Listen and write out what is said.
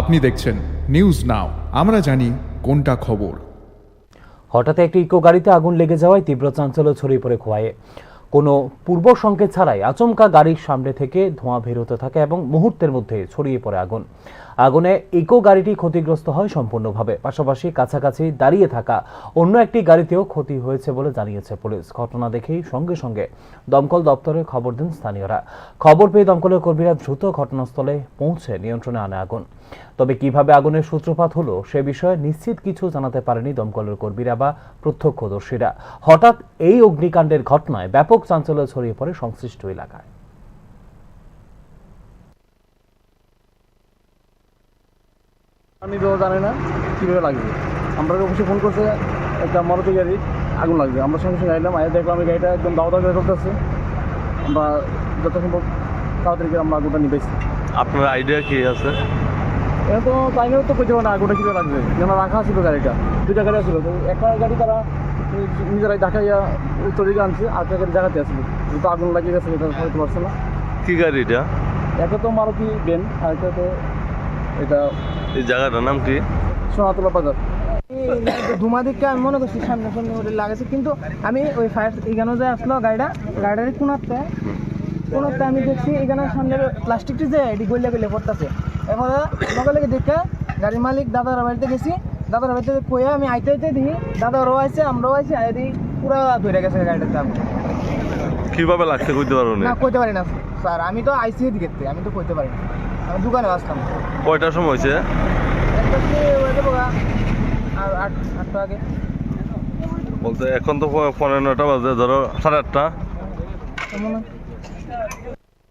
আপনি দেখছেন news now আমরা জানি কোনটা খবর। হঠাৎ একটি ইকো গাড়িতে আগুন লেগে যাওয়ায় তীব্র চাঞ্চল্য ছড়িয়ে পড়ে খোয়ায়ে কোনো পূর্ব সংকেত ছাড়াই আচমকা গাড়ির সামনে থেকে ধোঁয়া বের হতে থাকে এবং মুহূর্তের মধ্যে ছড়িয়ে পড়ে আগুন। আগুনে ইকো গাড়িটি ক্ষতিগ্রস্ত হয় সম্পূর্ণভাবে। পাশাপাশি কাছাকাছি দাঁড়িয়ে থাকা অন্য একটি গাড়িতেও ক্ষতি হয়েছে বলে জানিয়েছে পুলিশ। ঘটনা দেখেই সঙ্গে সঙ্গে দমকল দপ্তরে খবর দেন স্থানীয়রা। খবর পেয়ে দমকলের কর্মীরা দ্রুত ঘটনাস্থলে পৌঁছে নিয়ন্ত্রণে আনে আগুন। তবে কীভাবে আগুনের সূত্রপাত হলো সে বিষয়ে নিশ্চিত কিছু জানাতে পারেনি দমকলের কর্মীরা বা প্রত্যক্ষদর্শীরা। হঠাৎ এই অগ্নিকাণ্ডের ঘটনায় ব্যাপক চাঞ্চল্য ছড়িয়ে পড়ে সংশ্লিষ্ট এলাকায়। আমি তো জানি না কীভাবে লাগবে। আমরা অফিসে ফোন করছে একটা মারুতি গাড়ি আগুন লাগবে। আমরা সঙ্গে সঙ্গে আইলাম আয় দেখলাম এই গাড়িটা একদম দাও দাও করে চলতেছে। আমরা যত সম্ভব তাড়াতাড়ি করে আমরা আগুনটা নিবেছি আপনার আইডিয়া কী আছে? এটা তো টাইমেও তো পেতে পারে না আগুনটা কীভাবে লাগবে। যেন রাখা ছিল গাড়িটা দুইটা গাড়ি আসছিল তো একটা গাড়ি তারা নিজেরাই ঢাকাইয়া উত্তর দিকে আনছে আর একটা গাড়ি জায়গাতে আসছিল তো আগুন লাগিয়ে গেছে এটা হয়তো পারছে না। কি গাড়ি এটা একটা তো মারুতি বেন আর একটা তো এটা এই জায়গাটার নাম কি? সোনাতলা বাজার। আমি মনে করছি সামনে সামনে লাগাইছে কিন্তু আমি ওই ফায়ার এখানে যে আসলো গাড়িটা গাড়ির কোনাতে কোনাতে আমি দেখছি এখানে সামনে প্লাস্টিকটি যে এটি গলিয়া গলিয়া পড়তেছে। এখন লগে লগে দেখে গাড়ির মালিক দাদার বাড়িতে গেছি দাদার বাড়িতে কয়ে আমি আইতে আইতে দেখি দাদারও আইছে আমরাও আইছি আই দিই পুরো ধরে গেছে গাড়িটাতে আগুন। কীভাবে লাগছে কইতে পারো না? কইতে পারি না স্যার আমি তো আইসি দিকে আমি তো কইতে পারি না। আমি দোকানে আসতাম। কয়টার সময় হয়েছে? হয়ে বলতে এখন তো পনেরো নটা বাজে ধরো সাড়ে আটটা।